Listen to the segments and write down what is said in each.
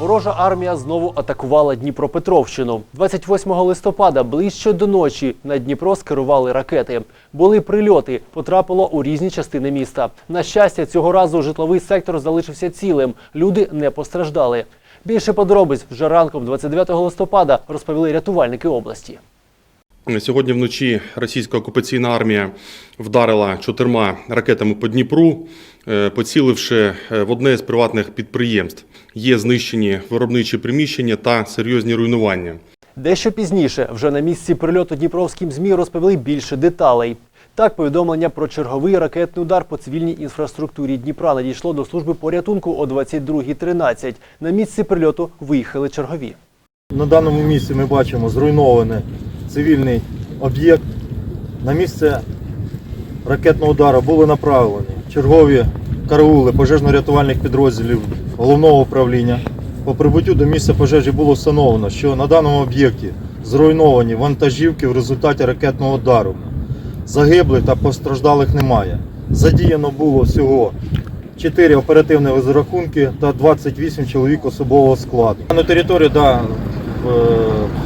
Ворожа армія знову атакувала Дніпропетровщину. 28 листопада ближче до ночі на Дніпро скерували ракети. Були прильоти, потрапило у різні частини міста. На щастя, цього разу житловий сектор залишився цілим. Люди не постраждали. Більше подробиць вже ранком 29 листопада розповіли рятувальники області. Сьогодні вночі російська окупаційна армія вдарила чотирма ракетами по Дніпру, поціливши е, в одне з приватних підприємств. Є знищені виробничі приміщення та серйозні руйнування. Дещо пізніше, вже на місці прильоту Дніпровським ЗМІ розповіли більше деталей. Так, повідомлення про черговий ракетний удар по цивільній інфраструктурі Дніпра надійшло до служби порятунку о 22.13. На місці прильоту виїхали чергові. На даному місці ми бачимо зруйнований цивільний об'єкт. На місце ракетного удару були направлені чергові караули пожежно-рятувальних підрозділів головного управління. По прибуттю до місця пожежі було встановлено, що на даному об'єкті зруйновані вантажівки в результаті ракетного удару. Загиблих та постраждалих немає. Задіяно було всього 4 оперативні розрахунки та 28 чоловік особового складу. На територію да, е,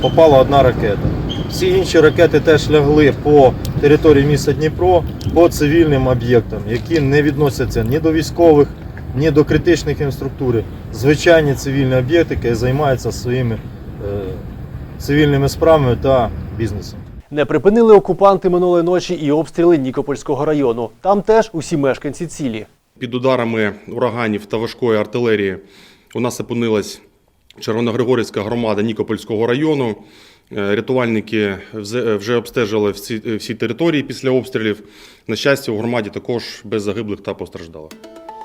попала одна ракета. Всі інші ракети теж лягли по території міста Дніпро по цивільним об'єктам, які не відносяться ні до військових, ні до критичних інфраструктури. Звичайні цивільні об'єкти, які займаються своїми е, цивільними справами та бізнесом. Не припинили окупанти минулої ночі і обстріли Нікопольського району. Там теж усі мешканці цілі. Під ударами ураганів та важкої артилерії у нас опинилась Червоногригорівська громада Нікопольського району. Е, Рятувальники вже обстежили всі, всі території після обстрілів. На щастя, у громаді також без загиблих та постраждалих.